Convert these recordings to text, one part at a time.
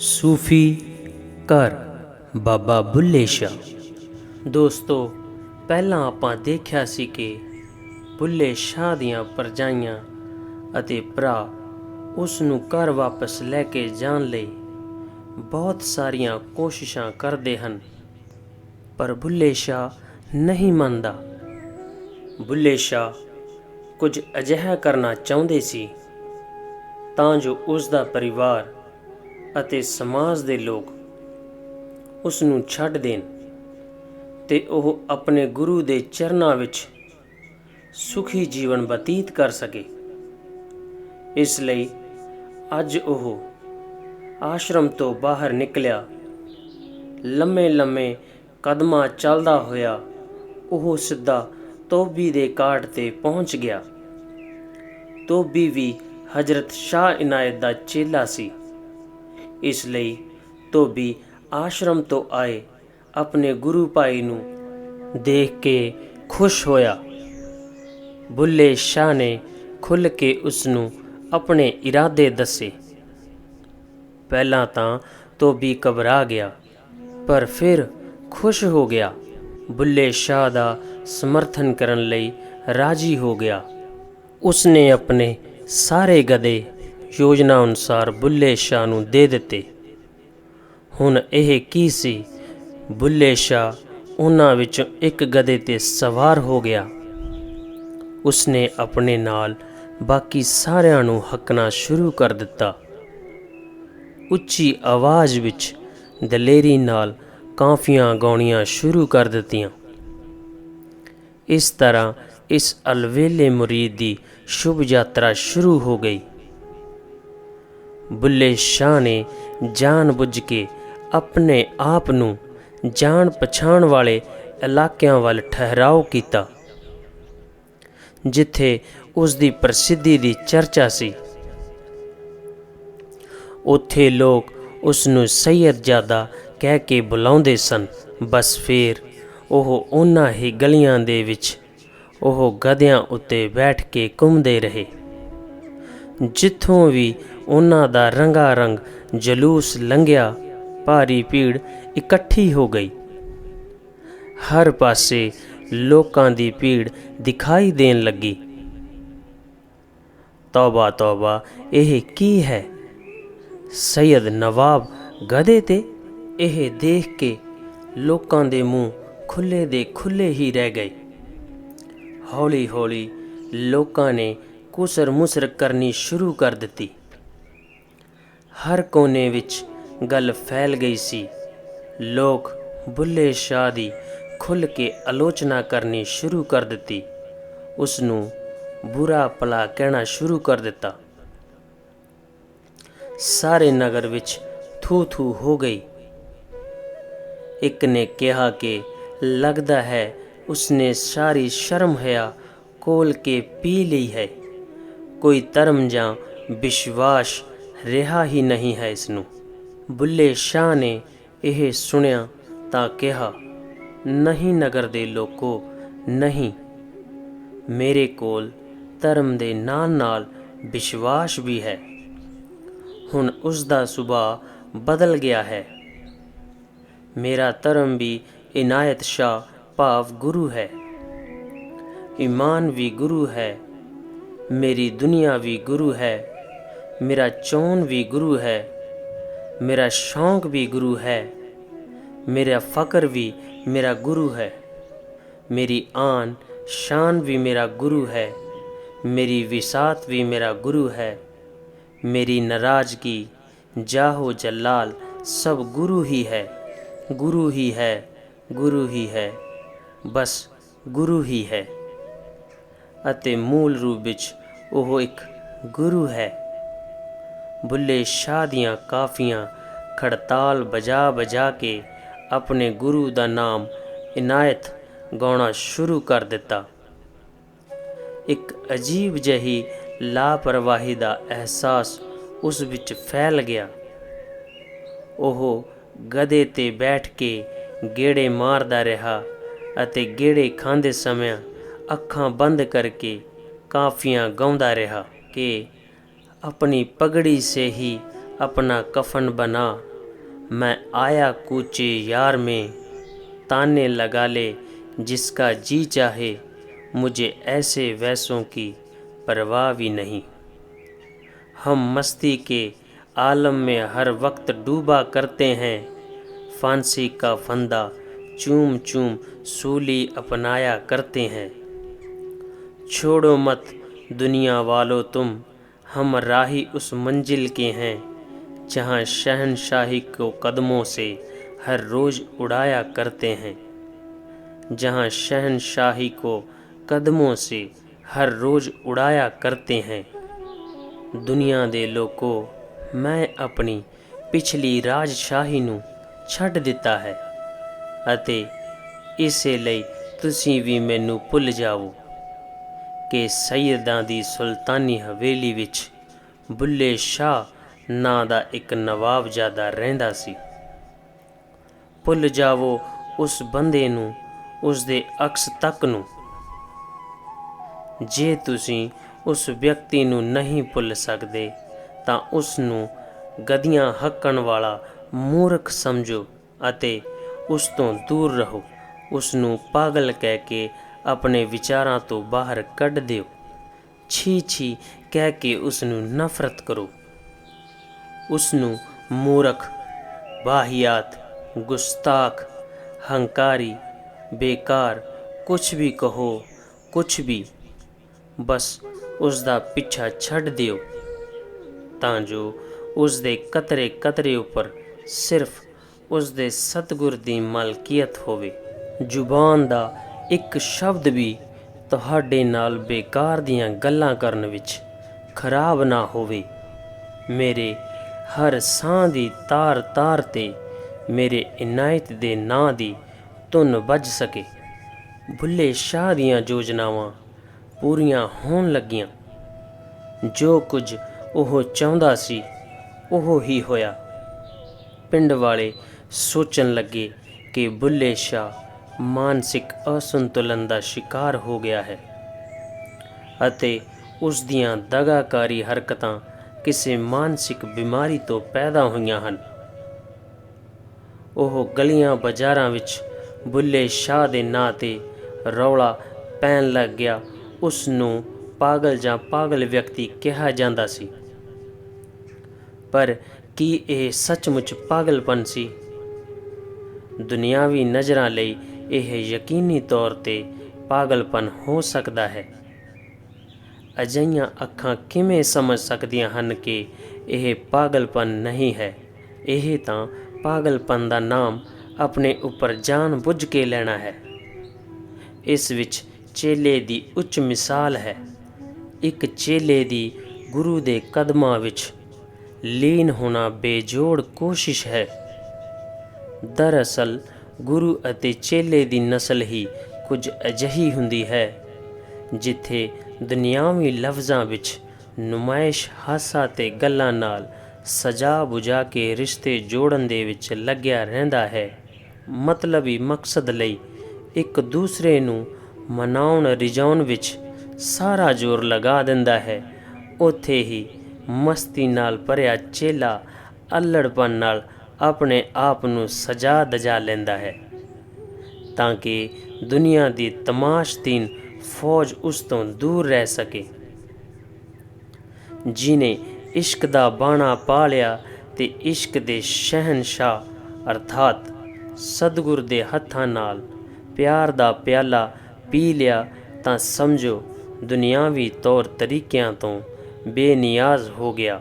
ਸੂਫੀ ਘਰ, ਬਾਬਾ ਬੁੱਲੇ ਸ਼ਾਹ। ਦੋਸਤੋ, ਪਹਿਲਾਂ ਆਪਾਂ ਦੇਖਿਆ ਸੀ ਕਿ ਬੁੱਲੇ ਸ਼ਾਹ ਦੀਆਂ ਪਰਜਾਈਆਂ ਅਤੇ ਭਰਾ ਉਸ ਨੂੰ ਘਰ ਵਾਪਸ ਲੈ ਕੇ ਜਾਣ ਲਈ ਬਹੁਤ ਸਾਰੀਆਂ ਕੋਸ਼ਿਸ਼ਾਂ ਕਰਦੇ ਹਨ, ਪਰ ਬੁੱਲੇ ਸ਼ਾਹ ਨਹੀਂ ਮੰਨਦਾ। ਬੁੱਲੇ ਸ਼ਾਹ ਕੁਝ ਅਜਿਹਾ ਕਰਨਾ ਚਾਹੁੰਦੇ ਸੀ ਤਾਂ ਜੋ ਉਸ ਦਾ ਪਰਿਵਾਰ ਅਤੇ ਸਮਾਜ ਦੇ ਲੋਕ ਉਸ ਨੂੰ ਛੱਡ ਦੇਣ ਤੇ ਉਹ ਆਪਣੇ ਗੁਰੂ ਦੇ ਚਰਨਾਂ ਵਿੱਚ ਸੁਖੀ ਜੀਵਨ ਬਤੀਤ ਕਰ ਸਕੇ। ਇਸ ਲਈ ਅੱਜ ਉਹ ਆਸ਼ਰਮ ਤੋਂ ਬਾਹਰ ਨਿਕਲਿਆ। ਲੰਮੇ ਲੰਮੇ ਕਦਮਾਂ ਚੱਲਦਾ ਹੋਇਆ ਉਹ ਸਿੱਧਾ ਤੋਬੀ ਦੇ ਕਾਟ ਤੇ ਪਹੁੰਚ ਗਿਆ। ਤੋਬੀ ਵੀ ਹਜ਼ਰਤ ਸ਼ਾਹ ਇਨਾਇਤ ਦਾ ਚੇਲਾ ਸੀ। ਇਸ ਲਈ ਧੋਬੀ ਆਸ਼ਰਮ ਤੋਂ ਆਏ ਆਪਣੇ ਗੁਰੂ ਭਾਈ ਨੂੰ ਦੇਖ ਕੇ ਖੁਸ਼ ਹੋਇਆ। ਬੁੱਲੇ ਸ਼ਾਹ ਨੇ ਖੁੱਲ ਕੇ ਉਸ ਨੂੰ ਆਪਣੇ ਇਰਾਦੇ ਦੱਸੇ। ਪਹਿਲਾਂ ਤਾਂ ਧੋਬੀ ਘਬਰਾ ਗਿਆ, ਪਰ ਫਿਰ ਖੁਸ਼ ਹੋ ਗਿਆ। ਬੁੱਲੇ ਸ਼ਾਹ ਦਾ ਸਮਰਥਨ ਕਰਨ ਲਈ ਰਾਜੀ ਹੋ ਗਿਆ। ਉਸਨੇ ਆਪਣੇ ਸਾਰੇ ਗਦੇ ਯੋਜਨਾ ਅਨੁਸਾਰ ਬੁੱਲੇ ਸ਼ਾਹ ਨੂੰ ਦੇ ਦਿੱਤੇ। ਹੁਣ ਇਹ ਕੀ ਸੀ? ਬੁੱਲੇ ਸ਼ਾਹ ਉਹਨਾਂ ਵਿੱਚੋਂ ਇੱਕ ਗਧੇ ਤੇ ਸਵਾਰ ਹੋ ਗਿਆ। ਉਸਨੇ ਆਪਣੇ ਨਾਲ ਬਾਕੀ ਸਾਰਿਆਂ ਨੂੰ ਹੱਕਣਾ ਸ਼ੁਰੂ ਕਰ ਦਿੱਤਾ। ਉੱਚੀ ਆਵਾਜ਼ ਵਿੱਚ ਦਲੇਰੀ ਨਾਲ ਕਾਫੀਆਂ ਗਾਉਣੀਆਂ ਸ਼ੁਰੂ ਕਰ ਦਿੱਤੀਆਂ। ਇਸ ਤਰ੍ਹਾਂ ਇਸ ਅਲਵੇਲੇ ਮੁਰੀਦ ਦੀ ਸ਼ੁਭ ਯਾਤਰਾ ਸ਼ੁਰੂ ਹੋ ਗਈ। ਬੁੱਲੇ ਸ਼ਾਹ ਨੇ ਜਾਣ ਬੁੱਝ ਕੇ ਆਪਣੇ ਆਪ ਨੂੰ ਜਾਣ ਪਛਾਣ ਵਾਲੇ ਇਲਾਕਿਆਂ ਵੱਲ ਠਹਿਰਾਓ ਕੀਤਾ, ਜਿੱਥੇ ਉਸ ਦੀ ਪ੍ਰਸਿੱਧੀ ਦੀ ਚਰਚਾ ਸੀ। ਉੱਥੇ ਲੋਕ ਉਸ ਨੂੰ ਸੈਯਦਜ਼ਾਦਾ ਕਹਿ ਕੇ ਬੁਲਾਉਂਦੇ ਸਨ। ਬਸ ਫੇਰ ਉਹ ਉਹਨਾਂ ਹੀ ਗਲੀਆਂ ਦੇ ਵਿੱਚ, ਉਹ ਗਧਿਆਂ ਉੱਤੇ ਬੈਠ ਕੇ ਘੁੰਮਦੇ ਰਹੇ। ਜਿੱਥੋਂ ਵੀ ਉਹਨਾਂ ਦਾ ਰੰਗਾ ਰੰਗ ਜਲੂਸ ਲੰਘਿਆ, ਭਾਰੀ ਭੀੜ ਇਕੱਠੀ ਹੋ ਗਈ। ਹਰ ਪਾਸੇ ਲੋਕਾਂ ਦੀ ਭੀੜ ਦਿਖਾਈ ਦੇਣ ਲੱਗੀ। ਤੌਬਾ ਤੌਬਾ, ਇਹ ਕੀ ਹੈ? ਸੈਯਦ ਨਵਾਬ ਗਧੇ ਤੇ ਇਹ ਦੇਖ ਕੇ ਲੋਕਾਂ ਦੇ ਮੂੰਹ ਖੁੱਲੇ ਦੇ ਖੁੱਲੇ ਹੀ ਰਹਿ ਗਏ। ਹੌਲੀ ਹੌਲੀ ਲੋਕਾਂ ਨੇ ਕੁਸਰ ਮੁਸਰ ਕਰਨੀ ਸ਼ੁਰੂ ਕਰ ਦਿੱਤੀ। ਹਰ ਕੋਨੇ ਵਿੱਚ ਗੱਲ ਫੈਲ ਗਈ ਸੀ। ਲੋਕ ਬੁੱਲੇ ਸ਼ਾਹ ਦੀ ਖੁੱਲ ਕੇ ਆਲੋਚਨਾ ਕਰਨੀ ਸ਼ੁਰੂ ਕਰ ਦਿੱਤੀ। ਉਸ ਨੂੰ ਬੁਰਾ ਭਲਾ ਕਹਿਣਾ ਸ਼ੁਰੂ ਕਰ ਦਿੱਤਾ। ਸਾਰੇ ਨਗਰ ਵਿੱਚ ਥੂ ਥੂ ਹੋ ਗਈ। ਇੱਕ ਨੇ ਕਿਹਾ ਕਿ ਲੱਗਦਾ ਹੈ ਉਸਨੇ ਸਾਰੀ ਸ਼ਰਮ ਹਿਆ ਕੋਲ ਕੇ ਪੀ ਲਈ ਹੈ। ਕੋਈ ਧਰਮ ਜਾਂ ਵਿਸ਼ਵਾਸ ਰਿਹਾ ਹੀ ਨਹੀਂ ਹੈ ਇਸ ਨੂੰ ਬੁੱਲੇ ਸ਼ਾਹ ਨੇ ਇਹ ਸੁਣਿਆ ਤਾਂ ਕਿਹਾ, ਨਹੀਂ ਨਗਰ ਦੇ ਲੋਕੋ, ਨਹੀਂ। ਮੇਰੇ ਕੋਲ ਧਰਮ ਦੇ ਨਾਲ ਨਾਲ ਵਿਸ਼ਵਾਸ ਵੀ ਹੈ। ਹੁਣ ਉਸ ਦਾ ਸੁਭਾਅ ਬਦਲ ਗਿਆ ਹੈ। ਮੇਰਾ ਧਰਮ ਵੀ ਇਨਾਇਤ ਸ਼ਾਹ ਭਾਵ ਗੁਰੂ ਹੈ। ਈਮਾਨ ਵੀ ਗੁਰੂ ਹੈ। ਮੇਰੀ ਦੁਨੀਆ ਵੀ ਗੁਰੂ ਹੈ, ਮੇਰਾ ਚੋਣ ਵੀ ਗੁਰੂ ਹੈ, ਮੇਰਾ ਸ਼ੌਂਕ ਵੀ ਗੁਰੂ ਹੈ, ਮੇਰਾ ਫਕਰ ਵੀ ਮੇਰਾ ਗੁਰੂ ਹੈ, ਮੇਰੀ ਆਨ ਸ਼ਾਨ ਵੀ ਮੇਰਾ ਗੁਰੂ ਹੈ, ਮੇਰੀ ਵਿਸਾਤ ਵੀ ਮੇਰਾ ਗੁਰੂ ਹੈ, ਮੇਰੀ ਨਾਰਾਜ਼ਗੀ ਜਾਹੋ ਜਲਾਲ ਸਭ ਗੁਰੂ ਹੀ ਹੈ, ਗੁਰੂ ਹੀ ਹੈ, ਗੁਰੂ ਹੀ ਹੈ, ਬਸ ਗੁਰੂ ਹੀ ਹੈ ਅਤੇ ਮੂਲ ਰੂਪ ਵਿੱਚ ਉਹ ਇੱਕ ਗੁਰੂ ਹੈ। ਬੁੱਲੇ ਸ਼ਾਹ ਦੀਆਂ ਕਾਫੀਆਂ ਖੜਤਾਲ ਬਜਾ ਬਜਾ ਕੇ ਆਪਣੇ ਗੁਰੂ ਦਾ ਨਾਮ ਇਨਾਇਤ ਗਾਉਣਾ ਸ਼ੁਰੂ ਕਰ ਦਿੱਤਾ। ਇੱਕ ਅਜੀਬ ਜਹੀ ਲਾਪਰਵਾਹੀ ਦਾ ਅਹਿਸਾਸ ਉਸ ਵਿੱਚ ਫੈਲ ਗਿਆ। ਉਹ ਗਧੇ ਤੇ ਬੈਠ ਕੇ ਗੇੜੇ ਮਾਰਦਾ ਰਿਹਾ ਅਤੇ ਗੇੜੇ ਖਾਂਦੇ ਸਮੇਂ ਅੱਖਾਂ ਬੰਦ ਕਰਕੇ काफ़ियाँ गाँवता रहा कि अपनी पगड़ी से ही अपना कफन बना मैं आया कूचे यार में ताने लगा ले जिसका जी चाहे मुझे ऐसे वैसों की परवाह भी नहीं हम मस्ती के आलम में हर वक्त डूबा करते हैं फांसी का फंदा चूम चूम सूली अपनाया करते हैं छोड़ो मत दुनिया वालों तुम हम राही उस मंजिल के हैं जहाँ शहनशाही को कदमों से हर रोज़ उड़ाया करते हैं जहाँ शहनशाही को कदमों से हर रोज़ उड़ाया करते हैं ਦੁਨੀਆ ਦੇ ਲੋਕੋ ਮੈਂ ਆਪਣੀ ਪਿਛਲੀ ਰਾਜਸ਼ਾਹੀ ਨੂੰ ਛੱਡ ਦਿੱਤਾ ਹੈ ਅਤੇ ਇਸੇ ਲਈ ਤੁਸੀਂ ਵੀ ਮੈਨੂੰ ਭੁੱਲ ਜਾਵੋ ਕਿ ਸੈਯਦਾਂ ਦੀ ਸੁਲਤਾਨੀ ਹਵੇਲੀ ਵਿੱਚ ਬੁੱਲੇ ਸ਼ਾਹ ਨਾਂ ਦਾ ਇੱਕ ਨਵਾਬਜ਼ਾਦਾ ਰਹਿੰਦਾ ਸੀ। ਭੁੱਲ ਜਾਵੋ ਉਸ ਬੰਦੇ ਨੂੰ ਉਸ ਦੇ ਅਕਸ ਤੱਕ ਨੂੰ। ਜੇ ਤੁਸੀਂ ਉਸ ਵਿਅਕਤੀ ਨੂੰ ਨਹੀਂ ਭੁੱਲ ਸਕਦੇ, ਤਾਂ ਉਸ ਨੂੰ ਗਦੀਆਂ ਹੱਕਣ ਵਾਲਾ ਮੂਰਖ ਸਮਝੋ ਅਤੇ ਉਸ ਤੋਂ ਦੂਰ ਰਹੋ। ਉਸ ਨੂੰ ਪਾਗਲ ਕਹਿ ਕੇ ਆਪਣੇ ਵਿਚਾਰਾਂ ਤੋਂ ਬਾਹਰ ਕੱਢ ਦਿਓ। ਛੀ ਛੀ ਕਹਿ ਕੇ ਉਸ ਨੂੰ ਨਫ਼ਰਤ ਕਰੋ। ਉਸ ਨੂੰ ਮੂਰਖ, ਬਾਹੀਆਤ, ਗੁਸਤਾਖ, ਹੰਕਾਰੀ, ਬੇਕਾਰ ਕੁਝ ਵੀ ਕਹੋ ਕੁਝ ਵੀ, ਬਸ ਉਸ ਦਾ ਪਿੱਛਾ ਛੱਡ ਦਿਓ। ਤਾਂ ਜੋ ਉਸ ਦੇ ਕਤਰੇ ਕਤਰੇ ਉੱਪਰ ਸਿਰਫ ਉਸ ਦੇ ਸਤਗੁਰ ਦੀ ਮਲਕੀਅਤ ਹੋਵੇ। ਜ਼ੁਬਾਨ ਦਾ ਇੱਕ ਸ਼ਬਦ ਵੀ ਤੁਹਾਡੇ ਨਾਲ ਬੇਕਾਰ ਦੀਆਂ ਗੱਲਾਂ ਕਰਨ ਵਿੱਚ ਖਰਾਬ ਨਾ ਹੋਵੇ। ਮੇਰੇ ਹਰ ਸਾਹ ਦੀ ਤਾਰ ਤਾਰ ਤੇ ਮੇਰੇ ਇਨਾਇਤ ਦੇ ਨਾਂ ਦੀ ਧੁਨ ਵੱਜ ਸਕੇ। ਭੁੱਲੇ ਸ਼ਾਹ ਦੀਆਂ ਯੋਜਨਾਵਾਂ ਪੂਰੀਆਂ ਹੋਣ ਲੱਗੀਆਂ। ਜੋ ਕੁਝ ਉਹ ਚਾਹੁੰਦਾ ਸੀ, ਉਹ ਹੀ ਹੋਇਆ। ਪਿੰਡ ਵਾਲੇ ਸੋਚਣ ਲੱਗੇ ਕਿ ਬੁੱਲੇ ਸ਼ਾਹ ਮਾਨਸਿਕ ਅਸੰਤੁਲਨ ਦਾ ਸ਼ਿਕਾਰ ਹੋ ਗਿਆ ਹੈ ਅਤੇ ਉਸ ਦੀਆਂ ਦਗਾਕਾਰੀ ਹਰਕਤਾਂ ਕਿਸੇ ਮਾਨਸਿਕ ਬਿਮਾਰੀ ਤੋਂ ਪੈਦਾ ਹੋਈਆਂ ਹਨ। ਉਹ ਗਲੀਆਂ ਬਾਜ਼ਾਰਾਂ ਵਿੱਚ ਬੁੱਲੇ ਸ਼ਾਹ ਦੇ ਨਾਂ ਤੇ ਰੌਲਾ ਪੈਣ ਲੱਗ ਗਿਆ। ਉਸ ਨੂੰ ਪਾਗਲ ਜਾਂ ਪਾਗਲ ਵਿਅਕਤੀ ਕਿਹਾ ਜਾਂਦਾ ਸੀ। ਪਰ ਕੀ ਇਹ ਸੱਚਮੁੱਚ ਪਾਗਲਪਨ ਸੀ? ਦੁਨਿਆਵੀ ਨਜ਼ਰਾਂ ਲਈ ਇਹ ਯਕੀਨੀ ਤੌਰ ਤੇ ਪਾਗਲਪਨ ਹੋ ਸਕਦਾ ਹੈ। ਅਜਈਆਂ ਅੱਖਾਂ ਕਿਵੇਂ ਸਮਝ ਸਕਦੀਆਂ ਹਨ ਕਿ ਇਹ ਪਾਗਲਪਨ ਨਹੀਂ ਹੈ? ਇਹ ਤਾਂ ਪਾਗਲਪਨ ਦਾ ਨਾਮ ਆਪਣੇ ਉੱਪਰ ਜਾਣ ਬੁੱਝ ਕੇ ਲੈਣਾ ਹੈ। ਇਸ ਵਿੱਚ ਚੇਲੇ ਦੀ ਉੱਚ ਮਿਸਾਲ ਹੈ। ਇੱਕ ਚੇਲੇ ਦੀ ਗੁਰੂ ਦੇ ਕਦਮਾਂ ਵਿੱਚ ਲੀਨ ਹੋਣਾ ਬੇਜੋੜ ਕੋਸ਼ਿਸ਼ ਹੈ। ਦਰਅਸਲ ਗੁਰੂ ਅਤੇ ਚੇਲੇ ਦੀ ਨਸਲ ਹੀ ਕੁਝ ਅਜਿਹੀ ਹੁੰਦੀ ਹੈ, ਜਿੱਥੇ ਦੁਨਿਆਵੀ ਲਫ਼ਜ਼ਾਂ ਵਿੱਚ ਨੁਮਾਇਸ਼ ਹਾਸਾ ਤੇ ਗੱਲਾਂ ਨਾਲ ਸਜਾ ਬੁਝਾ ਕੇ ਰਿਸ਼ਤੇ ਜੋੜਨ ਦੇ ਵਿੱਚ ਲੱਗਿਆ ਰਹਿੰਦਾ ਹੈ। ਮਤਲਬੀ ਮਕਸਦ ਲਈ ਇੱਕ ਦੂਸਰੇ ਨੂੰ ਮਨਾਉਣ ਰਿਜਾਉਣ ਵਿੱਚ ਸਾਰਾ ਜ਼ੋਰ ਲਗਾ ਦਿੰਦਾ ਹੈ। ਉੱਥੇ ਹੀ ਮਸਤੀ ਨਾਲ ਭਰਿਆ ਚੇਲਾ ਅਲੜਪਨ ਨਾਲ ਆਪਣੇ ਆਪ ਨੂੰ ਸਜਾ ਦਜਾ ਲੈਂਦਾ ਹੈ ਤਾਂ ਕਿ ਦੁਨੀਆ ਦੀ ਤਮਾਸ਼ਤੀਨ ਫੌਜ ਉਸ ਤੋਂ ਦੂਰ ਰਹਿ ਸਕੇ। ਜਿਨੇ ਇਸ਼ਕ ਦਾ ਬਾਣਾ ਪਾ ਲਿਆ ਤੇ ਇਸ਼ਕ ਦੇ ਸ਼ਹਿਨशाह ਅਰਥਾਤ ਸਤਗੁਰ ਦੇ ਹੱਥਾਂ ਨਾਲ ਪਿਆਰ ਦਾ ਪਿਆਲਾ ਪੀ ਲਿਆ ਤਾਂ ਸਮਝੋ ਦੁਨਿਆਵੀ ਤੌਰ ਤਰੀਕਿਆਂ ਤੋਂ ਬੇਨਿਆਜ਼ ਹੋ ਗਿਆ।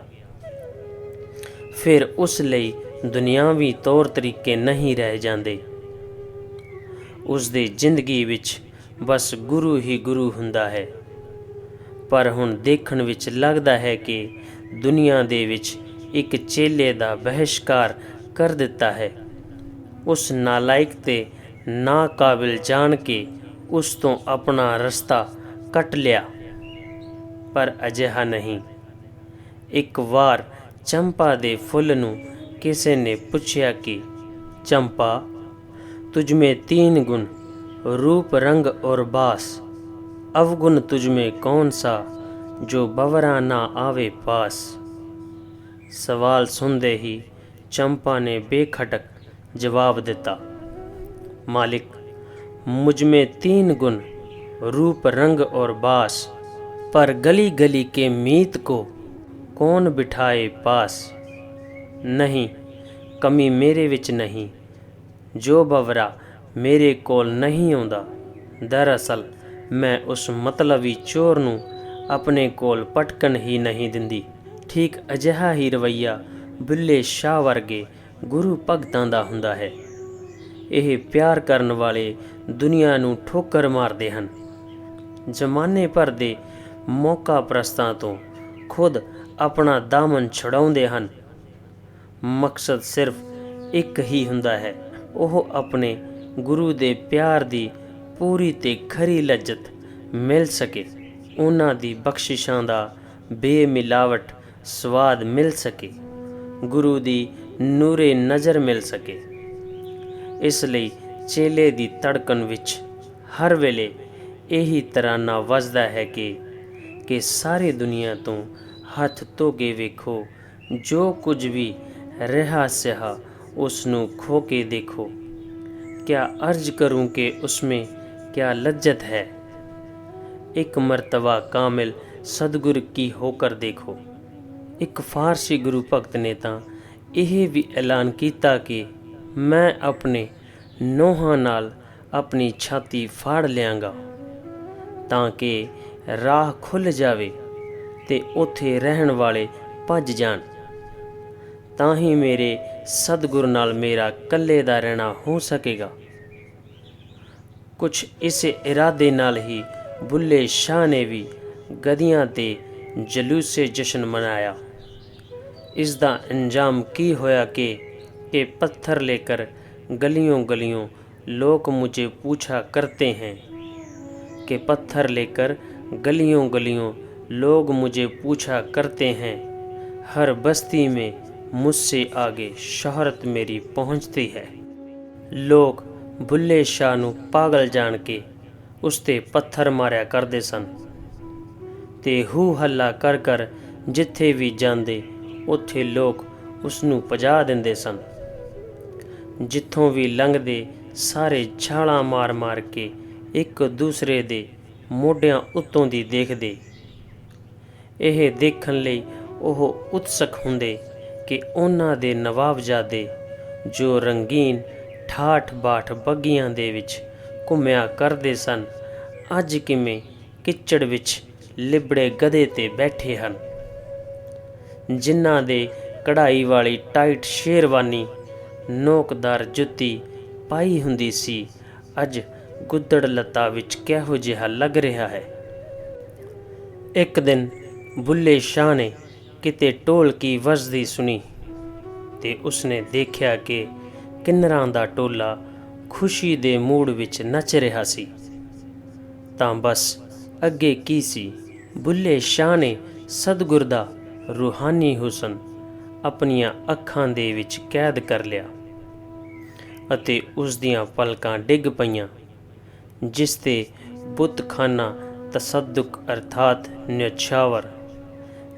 ਫਿਰ ਉਸ ਲਈ ਦੁਨਿਆਵੀ ਤੌਰ ਤਰੀਕੇ ਨਹੀਂ ਰਹਿ ਜਾਂਦੇ। ਉਸ ਦੀ ਜ਼ਿੰਦਗੀ ਵਿੱਚ ਬਸ ਗੁਰੂ ਹੀ ਗੁਰੂ ਹੁੰਦਾ ਹੈ। ਪਰ ਹੁਣ ਦੇਖਣ ਵਿੱਚ ਲੱਗਦਾ ਹੈ ਕਿ ਦੁਨੀਆ ਦੇ ਵਿੱਚ ਇੱਕ ਚੇਲੇ ਦਾ ਬਹਿਸ਼ਕਾਰ ਕਰ ਦਿੱਤਾ ਹੈ। ਉਸ ਨਾਲਾਇਕ ਤੇ ਨਾਕਾਬਿਲ ਜਾਣ ਕੇ ਉਸ ਤੋਂ ਆਪਣਾ ਰਸਤਾ ਕੱਟ ਲਿਆ। ਪਰ ਅਜਿਹਾ ਨਹੀਂ। ਇੱਕ ਵਾਰ ਚੰਪਾ ਦੇ ਫੁੱਲ ਨੂੰ किसी ने पूछा कि, चंपा तुझमें तीन गुण, रूप, रंग और बास। अवगुण तुझमें कौन सा जो बवरा ना आवे पास? सवाल सुनते ही चंपा ने बेखटक जवाब देता, मालिक, मुझमें तीन गुण, रूप, रंग और बास, पर गली गली के मीत को कौन बिठाए पास? ਨਹੀਂ, ਕਮੀ ਮੇਰੇ ਵਿੱਚ ਨਹੀਂ। ਜੋ ਬਵਰਾ ਮੇਰੇ ਕੋਲ ਨਹੀਂ ਆਉਂਦਾ, ਦਰਅਸਲ ਮੈਂ ਉਸ ਮਤਲਬੀ ਚੋਰ ਨੂੰ ਆਪਣੇ ਕੋਲ ਪਟਕਣ ਹੀ ਨਹੀਂ ਦਿੰਦੀ। ਠੀਕ ਅਜਿਹਾ ਹੀ ਰਵਈਆ ਬੁੱਲੇ ਸ਼ਾਹ ਵਰਗੇ ਗੁਰੂ ਭਗਤਾਂ ਦਾ ਹੁੰਦਾ ਹੈ। ਇਹ ਪਿਆਰ ਕਰਨ ਵਾਲੇ ਦੁਨੀਆ ਨੂੰ ਠੋਕਰ ਮਾਰਦੇ ਹਨ। ਜ਼ਮਾਨੇ ਭਰ ਦੇ ਮੌਕਾ ਪ੍ਰਸਤਾਂ ਤੋਂ ਖੁਦ ਆਪਣਾ ਦਾਮਨ ਛਡਾਉਂਦੇ ਹਨ। ਮਕਸਦ ਸਿਰਫ ਇੱਕ ਹੀ ਹੁੰਦਾ ਹੈ, ਉਹ ਆਪਣੇ ਗੁਰੂ ਦੇ ਪਿਆਰ ਦੀ ਪੂਰੀ ਤੇ ਖਰੀ ਲੱਜਤ ਮਿਲ ਸਕੇ, ਉਹਨਾਂ ਦੀ ਬਖਸ਼ਿਸ਼ਾਂ ਦਾ ਬੇਮਿਲਾਵਟ ਸਵਾਦ ਮਿਲ ਸਕੇ, ਗੁਰੂ ਦੀ ਨੂਰੇ ਨਜ਼ਰ ਮਿਲ ਸਕੇ। ਇਸ ਲਈ ਚੇਲੇ ਦੀ ਧੜਕਣ ਵਿੱਚ ਹਰ ਵੇਲੇ ਇਹੀ ਤਰਾਨਾ ਵੱਜਦਾ ਹੈ ਕਿ ਕਿ ਸਾਰੀ ਦੁਨੀਆ ਤੋਂ ਹੱਥ ਧੋ ਕੇ ਵੇਖੋ, ਜੋ ਕੁਝ ਵੀ ਰਿਹਾ ਸਹਾ ਉਸ ਨੂੰ ਖੋ ਕੇ ਦੇਖੋ क्या अर्ज करूं कि उसमें क्या लज्जत है एक मर्तबा कामिल सदगुर की होकर देखो ਇੱਕ ਫਾਰਸੀ ਗੁਰੂ ਭਗਤ ਨੇ ਤਾਂ ਇਹ ਵੀ ਐਲਾਨ ਕੀਤਾ ਕਿ ਮੈਂ ਆਪਣੇ ਨੋਹਾਂ ਨਾਲ ਆਪਣੀ ਛਾਤੀ ਫਾੜ ਲਿਆਂਗਾ ਤਾਂ ਕਿ ਰਾਹ ਖੁੱਲ ਜਾਵੇ ਤੇ ਉੱਥੇ ਰਹਿਣ ਵਾਲੇ ਭੱਜ ਜਾਣ ਤਾਂ ਹੀ ਮੇਰੇ ਸਤਿਗੁਰ ਨਾਲ ਮੇਰਾ ਇਕੱਲੇ ਦਾ ਰਹਿਣਾ ਹੋ ਸਕੇਗਾ ਕੁਝ ਇਸੇ ਇਰਾਦੇ ਨਾਲ ਹੀ ਬੁੱਲੇ ਸ਼ਾਹ ਨੇ ਵੀ ਗਦੀਆਂ ਤੇ ਜਲੂਸੇ ਜਸ਼ਨ ਮਨਾਇਆ ਇਸ ਦਾ ਅੰਜਾਮ ਕੀ ਹੋਇਆ ਕਿ ਕਿ पत्थर लेकर गलियों गलियों लोग मुझे पूछा करते हैं कि पत्थर लेकर गलियों गलियों लोग मुझे पूछा करते हैं हर बस्ती में मुझसे आगे शोहरत मेरी पहुंचती है ਲੋਕ ਬੁੱਲੇ ਸ਼ਾਹ ਨੂੰ ਪਾਗਲ ਜਾਣ ਕੇ ਉਸ ਤੇ ਪੱਥਰ ਮਾਰਿਆ ਕਰਦੇ ਸਨ ਤੇ ਹੂ ਹੱਲਾ ਕਰ ਕਰ ਜਿੱਥੇ ਵੀ ਜਾਂਦੇ ਉੱਥੇ ਲੋਕ ਉਸ ਨੂੰ ਪਜਾ ਦਿੰਦੇ ਸਨ ਜਿੱਥੋਂ ਵੀ ਲੰਘਦੇ ਸਾਰੇ ਛਾਲਾਂ ਮਾਰ-ਮਾਰ ਕੇ ਇੱਕ ਦੂਸਰੇ ਦੇ ਮੋਢਿਆਂ ਉੱਤੋਂ ਦੀ ਦੇਖਦੇ ਇਹ ਦੇਖਣ ਲਈ ਉਹ ਉਤਸਕ ਹੁੰਦੇ ਕਿ ਉਹਨਾਂ ਦੇ ਨਵਾਬਜ਼ਾਦੇ ਜੋ ਰੰਗੀਨ ਠਾਠ ਬਾਠ ਬੱਗੀਆਂ ਦੇ ਵਿੱਚ ਘੁੰਮਿਆ ਕਰਦੇ ਸਨ, ਅੱਜ ਕਿਵੇਂ ਕਿਚੜ ਵਿੱਚ ਲਿਬੜੇ ਗਧੇ ਤੇ ਬੈਠੇ ਹਨ। ਜਿਨ੍ਹਾਂ ਦੇ ਕਢਾਈ ਵਾਲੀ ਟਾਈਟ ਸ਼ੇਰਵਾਨੀ ਨੋਕਦਾਰ ਜੁੱਤੀ ਪਾਈ ਹੁੰਦੀ ਸੀ, ਅੱਜ ਗੁੱਦੜ ਲੱਤਾ ਵਿੱਚ ਕਿਹੋ ਜਿਹਾ ਲੱਗ ਰਿਹਾ ਹੈ। ਇੱਕ ਦਿਨ ਬੁੱਲੇ ਸ਼ਾਹ ਨੇ ਕਿਤੇ ਢੋਲਕੀ ਵੱਜਦੀ ਸੁਣੀ ਤੇ ਉਸਨੇ ਦੇਖਿਆ ਕਿ ਕਿੰਨਰਾਂ ਦਾ ਟੋਲਾ ਖੁਸ਼ੀ ਦੇ ਮੂਡ ਵਿੱਚ ਨੱਚ ਰਿਹਾ ਸੀ। ਤਾਂ ਬਸ ਅੱਗੇ ਕੀ ਸੀ? ਬੁੱਲੇ ਸ਼ਾਹ ਨੇ ਸਤਿਗੁਰ ਦਾ ਰੂਹਾਨੀ ਹੁਸਨ ਆਪਣੀਆਂ ਅੱਖਾਂ ਦੇ ਵਿੱਚ ਕੈਦ ਕਰ ਲਿਆ ਅਤੇ ਉਸ ਦੀਆਂ ਪਲਕਾਂ ਡਿੱਗ ਪਈਆਂ, ਜਿਸ ਤੇ ਬੁੱਤਖਾਨਾ ਤਸੱਦੁਕ ਅਰਥਾਤ ਨਿਛਾਵਰ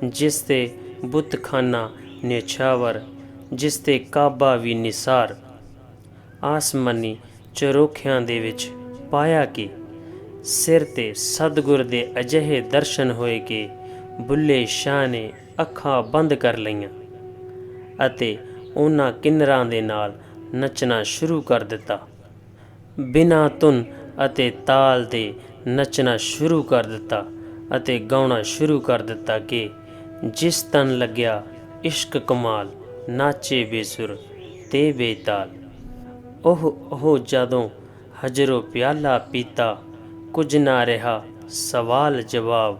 ਜਿਸ ਤੇ ਬੁੱਤਖਾਨਾ ਨਿਛਾਵਰ, ਜਿਸ ਤੇ ਕਾਬਾ ਵੀ ਨਿਸਾਰ। ਆਸਮਾਨੀ ਚਰੋਖਿਆਂ ਦੇ ਵਿੱਚ ਪਾਇਆ ਕਿ ਸਿਰ ਤੇ ਸਤਿਗੁਰ ਦੇ ਅਜਿਹੇ ਦਰਸ਼ਨ ਹੋਏ ਕਿ ਬੁੱਲੇ ਸ਼ਾਹ ਨੇ ਅੱਖਾਂ ਬੰਦ ਕਰ ਲਈਆਂ ਅਤੇ ਉਹਨਾਂ ਕਿੰਨਰਾਂ ਦੇ ਨਾਲ ਨੱਚਣਾ ਸ਼ੁਰੂ ਕਰ ਦਿੱਤਾ। ਬਿਨਾਂ ਧੁਨ ਅਤੇ ਤਾਲ ਦੇ ਨੱਚਣਾ ਸ਼ੁਰੂ ਕਰ ਦਿੱਤਾ ਅਤੇ ਗਾਉਣਾ ਸ਼ੁਰੂ ਕਰ ਦਿੱਤਾ ਕਿ ਜਿਸ ਤਨ ਲੱਗਿਆ ਇਸ਼ਕ ਕਮਾਲ, ਨਾਚੇ ਬੇਸੁਰ, ਤੇ ਬੇਤਾਲ। ਉਹ ਉਹ ਜਦੋਂ ਹਜਰੋ ਪਿਆਲਾ ਪੀਤਾ, ਕੁਝ ਨਾ ਰਿਹਾ, ਸਵਾਲ ਜਵਾਬ,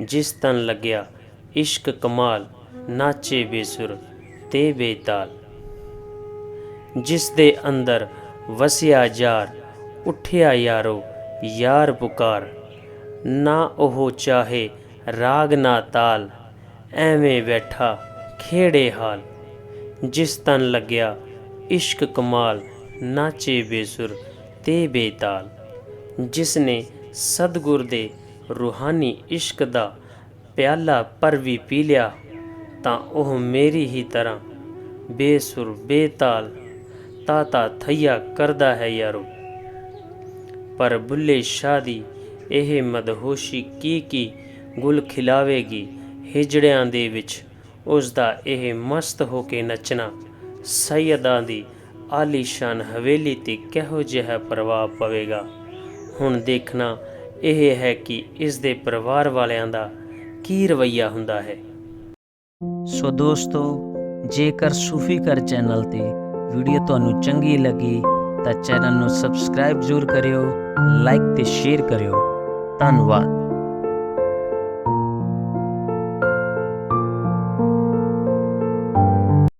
ਜਿਸ ਤਨ ਲੱਗਿਆ ਇਸ਼ਕ ਕਮਾਲ, ਨਾਚੇ ਬੇਸੁਰ, ਤੇ ਬੇਤਾਲ। ਜਿਸ ਦੇ ਅੰਦਰ ਵਸਿਆ ਯਾਰ, ਉੱਠਿਆ ਯਾਰੋ, ਯਾਰ ਪੁਕਾਰ। ਨਾ ਉਹ ਚਾਹੇ ਰਾਗ ਨਾ ਤਾਲ ਐਵੇਂ ਬੈਠਾ ਖੇੜੇ ਹਾਲ। ਜਿਸ ਤਨ ਲੱਗਿਆ ਇਸ਼ਕ ਕਮਾਲ, ਨਾਚੇ ਬੇਸੁਰ ਤੇ ਬੇਤਾਲ। ਜਿਸ ਨੇ ਸਤਗੁਰ ਦੇ ਰੂਹਾਨੀ ਇਸ਼ਕ ਦਾ ਪਿਆਲਾ ਪਰ ਵੀ ਪੀ ਲਿਆ, ਤਾਂ ਉਹ ਮੇਰੀ ਹੀ ਤਰ੍ਹਾਂ ਬੇਸੁਰ, ਬੇਤਾਲ, ਤਾਤਾ ਥਈਆ ਕਰਦਾ ਹੈ ਯਾਰੋ। ਪਰ ਬੁੱਲੇ ਸ਼ਾਹ ਦੀ ਇਹ ਮਦਹੋਸ਼ੀ ਕੀ ਕੀ ਗੁਲ ਖਿਲਾਵੇਗੀ ਹਿਜੜਿਆਂ ਦੇ ਵਿੱਚ ਉਸ ਦਾ ਇਹ ਮਸਤ ਹੋ ਕੇ ਨੱਚਣਾ ਸੈਯਦਾਂ ਦੀ ਆਲੀਸ਼ਾਨ ਹਵੇਲੀ ਤੇ ਕਿਹੋ ਜਿਹਾ ਪ੍ਰਭਾਵ ਪਵੇਗਾ। ਹੁਣ ਦੇਖਣਾ ਇਹ ਹੈ ਕਿ ਇਸ ਦੇ ਪਰਿਵਾਰ ਵਾਲਿਆਂ ਦਾ ਕੀ ਰਵੱਈਆ ਹੁੰਦਾ ਹੈ। ਸੋ ਦੋਸਤੋ, ਜੇਕਰ ਸੂਫੀ ਕਰ ਚੈਨਲ ਤੇ ਵੀਡੀਓ ਤੁਹਾਨੂੰ ਚੰਗੀ ਲੱਗੀ, ਤਾਂ ਚੈਨਲ ਨੂੰ ਸਬਸਕ੍ਰਾਈਬ ਜ਼ਰੂਰ ਕਰਿਓ, ਲਾਈਕ ਤੇ ਸ਼ੇਅਰ ਕਰਿਓ। ਧੰਨਵਾਦ।